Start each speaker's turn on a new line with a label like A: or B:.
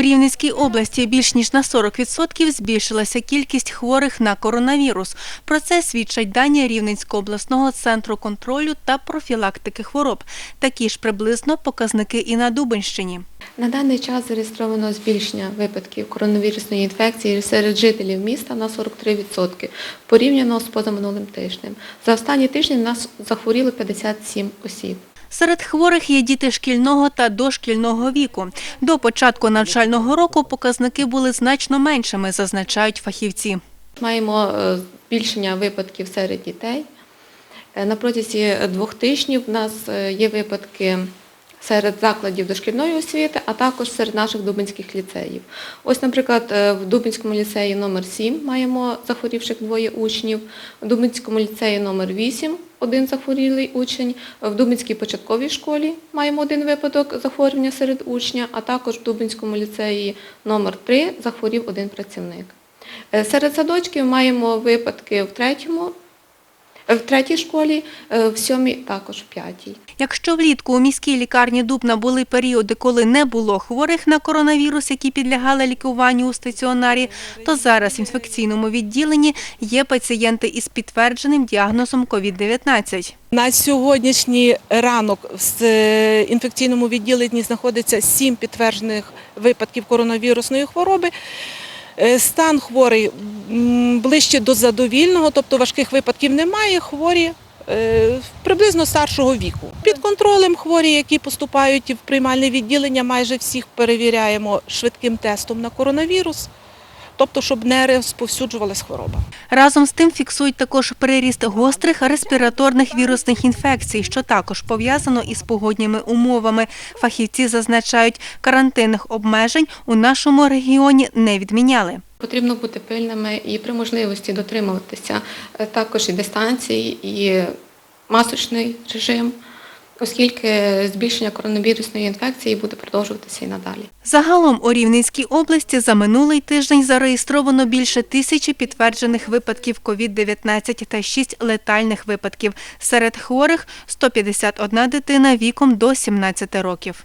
A: Рівненській області більш ніж на 40% збільшилася кількість хворих на коронавірус. Про це свідчать дані Рівненського обласного центру контролю та профілактики хвороб. Такі ж приблизно показники і на Дубенщині.
B: На даний час зареєстровано збільшення випадків коронавірусної інфекції серед жителів міста на 43% порівняно з позаминулим тижнем. За останні тижні нас захворіло 57 осіб.
A: Серед хворих є діти шкільного та дошкільного віку. До початку навчального року показники були значно меншими, зазначають фахівці.
B: Маємо е, збільшення випадків серед дітей. Е, На протязі двох тижнів в нас е, є випадки серед закладів дошкільної освіти, а також серед наших дубинських ліцеїв. Ось, наприклад, е, в Дубинському ліцеї номер 7 маємо захворівших двоє учнів, в Дубинському ліцеї номер 8 один захворілий учень, в Дубинській початковій школі маємо один випадок захворювання серед учня, а також в Дубинському ліцеї номер 3 захворів один працівник. Е, Серед садочків маємо випадки в третьому, в третій школі, е, в сьомій також в п'ятій.
A: Якщо влітку у міській лікарні Дубна були періоди, коли не було хворих на коронавірус, які підлягали лікуванню у стаціонарі, то зараз в інфекційному відділенні є пацієнти із підтвердженим діагнозом COVID-19.
C: На сьогоднішній ранок в е, інфекційному відділенні знаходиться сім підтверджених випадків коронавірусної хвороби. Е, Стан хворий ближче до задовільного, тобто важких випадків немає. Хворі е, приблизно старшого віку. Під контролем хворі, які поступають в приймальне відділення, майже всіх перевіряємо швидким тестом на коронавірус, тобто щоб не розповсюджувалась хвороба.
A: Разом з тим фіксують також приріст гострих респіраторних вірусних інфекцій, що також пов'язано із погодніми умовами. Фахівці зазначають, карантинних обмежень у нашому регіоні не відміняли.
B: Потрібно бути пильними і при можливості дотримуватися е, також і дистанції, і масочний режим, оскільки збільшення коронавірусної інфекції буде продовжуватися і надалі.
A: Загалом у Рівненській області за минулий тиждень зареєстровано більше тисячі підтверджених випадків COVID-19 та 6 летальних випадків. Серед хворих 151 дитина віком до 17 років.